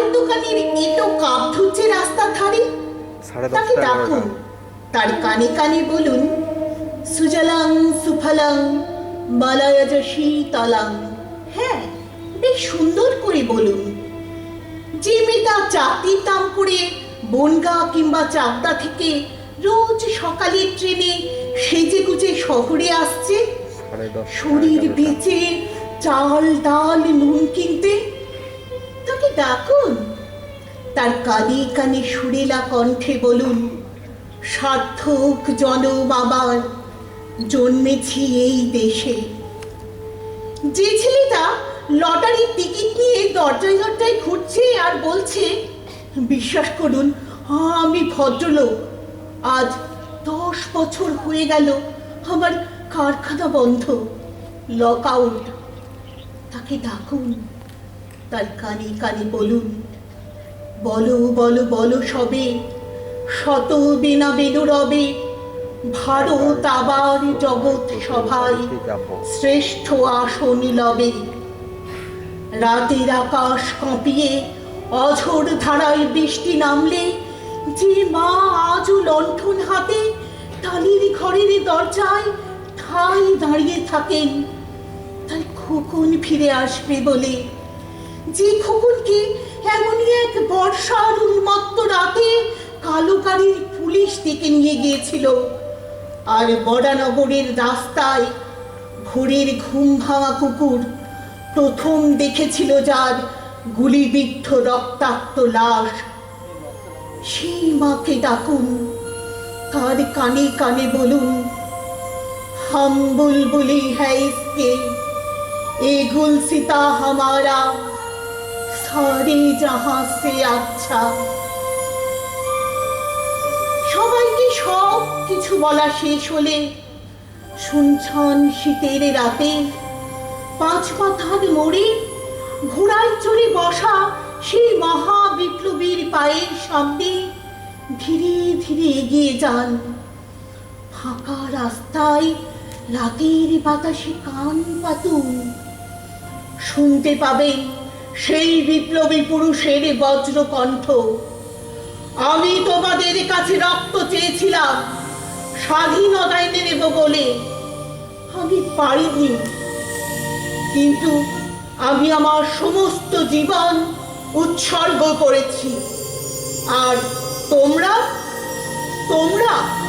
চায়ের দোকানের এটো কাপ ধুচ্ছে ধারে। তাকে ডাকুন। তার কানে কানে বলুন হ্যাঁ বেশ সুন্দর করে বলুন। যে মেয়েটা চাকরির দাম করে বনগা কিংবা চাকদা থেকে রোজ সকালের ট্রেনে সেজে গুজে শহরে আসছে শরীর বেঁচে চাল ডাল নুন কিনতে ডাকুন। তার কানে কানে সুরেলা কণ্ঠে বলুন, সার্থক জনম আমার, জন্মেছি এই দেশে। যে ছেলেটা লটারির টিকিট নিয়ে দরজায় দরজায় ঘুরছে আর বলছে, বিশ্বাস করুন, আমি ভদ্রলোক। আজ দশ বছর হয়ে গেল আমার কারখানা বন্ধ, লক আউট। তাকে ডাকুন। তার কানে কানে বলুন, বলো বলো বলো সবে, শত বেনা বেদু রবে ভারত আবার জগৎ সভায় শ্রেষ্ঠ আসন লবে। রাতের আকাশ কাঁপিয়ে অঝোর ধারায় বৃষ্টি নামলে, যে মা আজও লণ্ঠন হাতে টালির ঘরের দরজায় ঠাই দাঁড়িয়ে থাকেন, তার খোকন ফিরে আসবে বলে যে খোকনকে এমনই এক বর্ষার উন্মত্ত রাতে কালো কালোকারির পুলিশ ডেকে নিয়ে গিয়েছিল। আর বড়ানগরের রাস্তায় ঘোরের ঘুম ভাঙা কুকুর প্রথম দেখেছিল যার গুলিবিদ্ধ রক্তাক্ত লাশ। সেই মাকে ডাকুন, তার কানে কানে বলুন হাম বুলবুলি হ্যাঁ এ গুলসিতা হামারা সারি জাহাজ সে আচ্ছা। সবাইকে সব কিছু বলা শেষ হলে শুনছন শীতের রাতে পাঁচ কথার মোড়ে ঘোড়ায় চড়ে বসা সেই মহা বিপ্লবীর পায়ের শব্দে ধীরে ধীরে এগিয়ে যান। ফাঁকা রাস্তায় রাতের বাতাসে কান পাতুন। শুনতে পাবেন সেই বিপ্লবী পুরুষের বজ্রকণ্ঠ। আমি তোমাদের কাছে রক্ত চেয়েছিলাম স্বাধীনতা এনে নেব বলে। আমি পারিনি। কিন্তু আমি আমার সমস্ত জীবন উৎসর্গ করেছি। আর তোমরা? তোমরা?